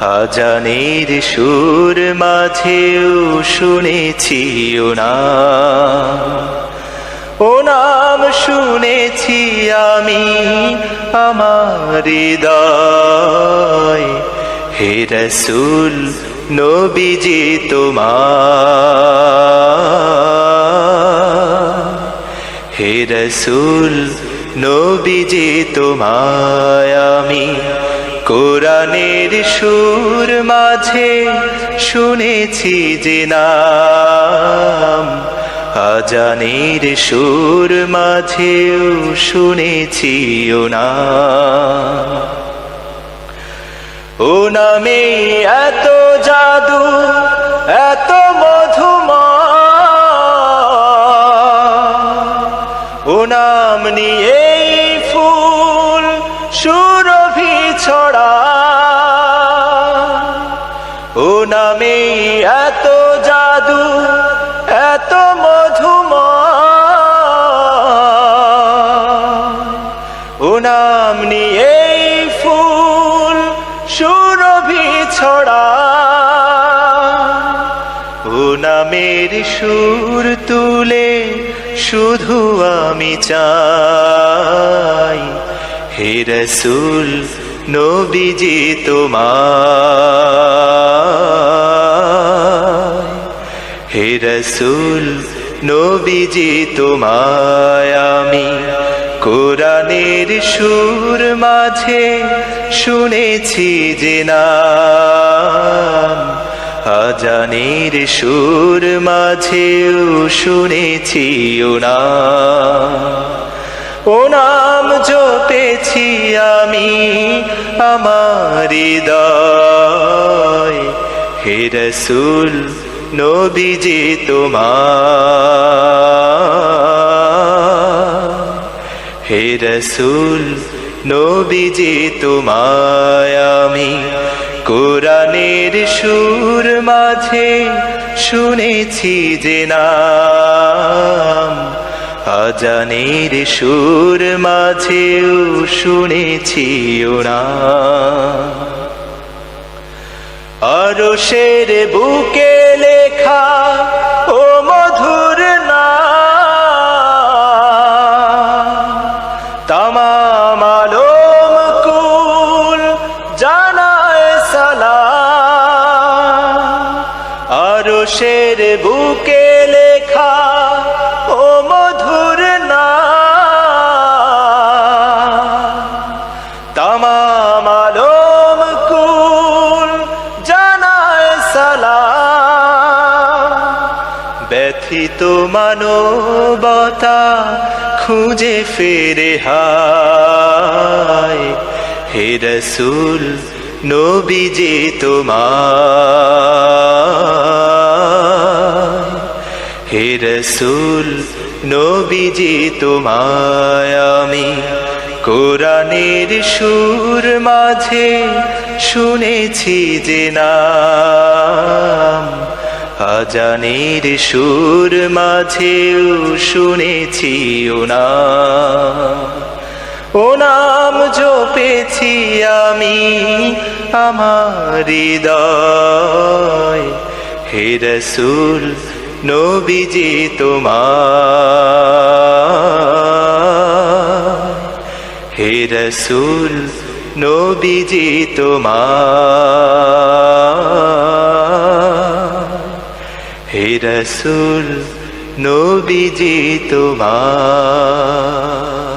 আজানের সুর মাঝেও শুনেছি নাম। ও নাম শুনেছি আমি আমার হে রসুল, নবীজি তোমার। হে রসুল, নবীজি তোমায় কোরআনের সুর মাঝে শুনেছি যে নাম। আজানের সুর মাঝেও শুনেছি ও না ও নামে এত জাদু, এত মধুমা ও নাম নিয়ে ফুল সুরভি ছড়া নামে এত জাদু, এত মধুমা ও নাম নিয়ে ফুল সুরভি ছড়া। ও নামের সুর তুলে শুধু আমি চাই। হে রসুল, নবীজি তোমার। রসুল, নবীজি তোমায় আমি। কোরআনের সুর মাঝে শুনেছি যে নাম। আজানের সুর মাঝেও শুনেছি ও নাম। ও নাম জপেছি আমি আমার হৃদয়। হে রসুল নবীজি তোমার। হে রসুল, নবীজি তোমায় আমি কোরআনের সুর মাঝে শুনেছি যে নাম। আজানের সুর মাঝেও শুনেছি ওরা আরও বুকে শের বুকে লেখা, ও মধুর না তামাম আলম কুল জানায় সালাম। ব্যথিত মানবতা খুঁজে ফেরে হায়, হে রসুল নবীজি তোমার। হে রসুল, নবীজি তোমায় আমি কোরআনের সুর মাঝে শুনেছি যে নাম। আজানের সুর মাঝেও শুনেছি ও না ও নাম জপেছি আমি আমার হৃদয়। হে রসুল নবীজি তোমার। হে রসুল নবীজি তোমার। হে রসুল নবীজি তোমার।